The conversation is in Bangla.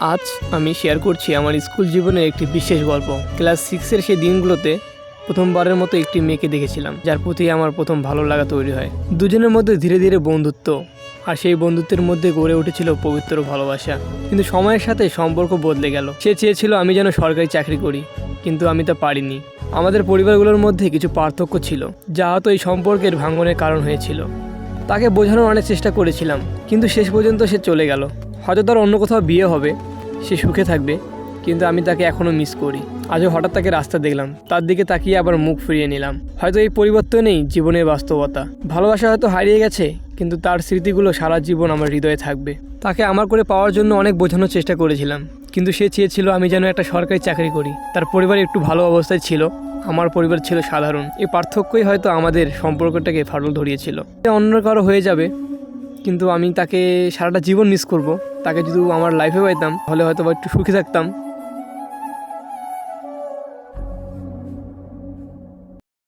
আজ আমি শেয়ার করছি আমার স্কুল জীবনের একটি বিশেষ গল্প। ক্লাস সিক্সের সেই দিনগুলোতে প্রথমবারের মতো একটি মেয়েকে দেখেছিলাম, যার প্রতি আমার প্রথম ভালো লাগা তৈরি হয়। দুজনের মধ্যে ধীরে ধীরে বন্ধুত্ব, আর সেই বন্ধুত্বের মধ্যে গড়ে উঠেছিল পবিত্র ভালোবাসা। কিন্তু সময়ের সাথে সম্পর্ক বদলে গেল। সে চেয়েছিল আমি যেন সরকারি চাকরি করি, কিন্তু আমি তা পারিনি। আমাদের পরিবারগুলোর মধ্যে কিছু পার্থক্য ছিল, যা হয়তো এই সম্পর্কের ভাঙনের কারণ হয়েছিল। তাকে বোঝানোর অনেক চেষ্টা করেছিলাম, কিন্তু শেষ পর্যন্ত সে চলে গেল। হয়তো তার অন্য কোথাও বিয়ে হবে, সে সুখে থাকবে, কিন্তু আমি তাকে এখনও মিস করি। আজও হঠাৎ তাকে রাস্তা দেখলাম, তার দিকে তাকিয়ে আবার মুখ ফিরিয়ে নিলাম। হয়তো এই পরিবর্তনেই জীবনের বাস্তবতা। ভালোবাসা হয়তো হারিয়ে গেছে, কিন্তু তার স্মৃতিগুলো সারা জীবন আমার হৃদয়ে থাকবে। তাকে আমার করে পাওয়ার জন্য অনেক বোঝানোর চেষ্টা করেছিলাম, কিন্তু সে চেয়েছিল আমি যেন একটা সরকারি চাকরি করি। তার পরিবার একটু ভালো অবস্থায় ছিল, আমার পরিবার ছিল সাধারণ। এই পার্থক্যই হয়তো আমাদের সম্পর্কটাকে ফাটল ধরিয়েছিল। অন্য কারও হয়ে যাবে কিন্তু আমি তাকে সারাটা জীবন মিস করব। তাকে যদি আমার লাইফে পাইতাম, তাহলে হয়তো বা একটু সুখী থাকতাম।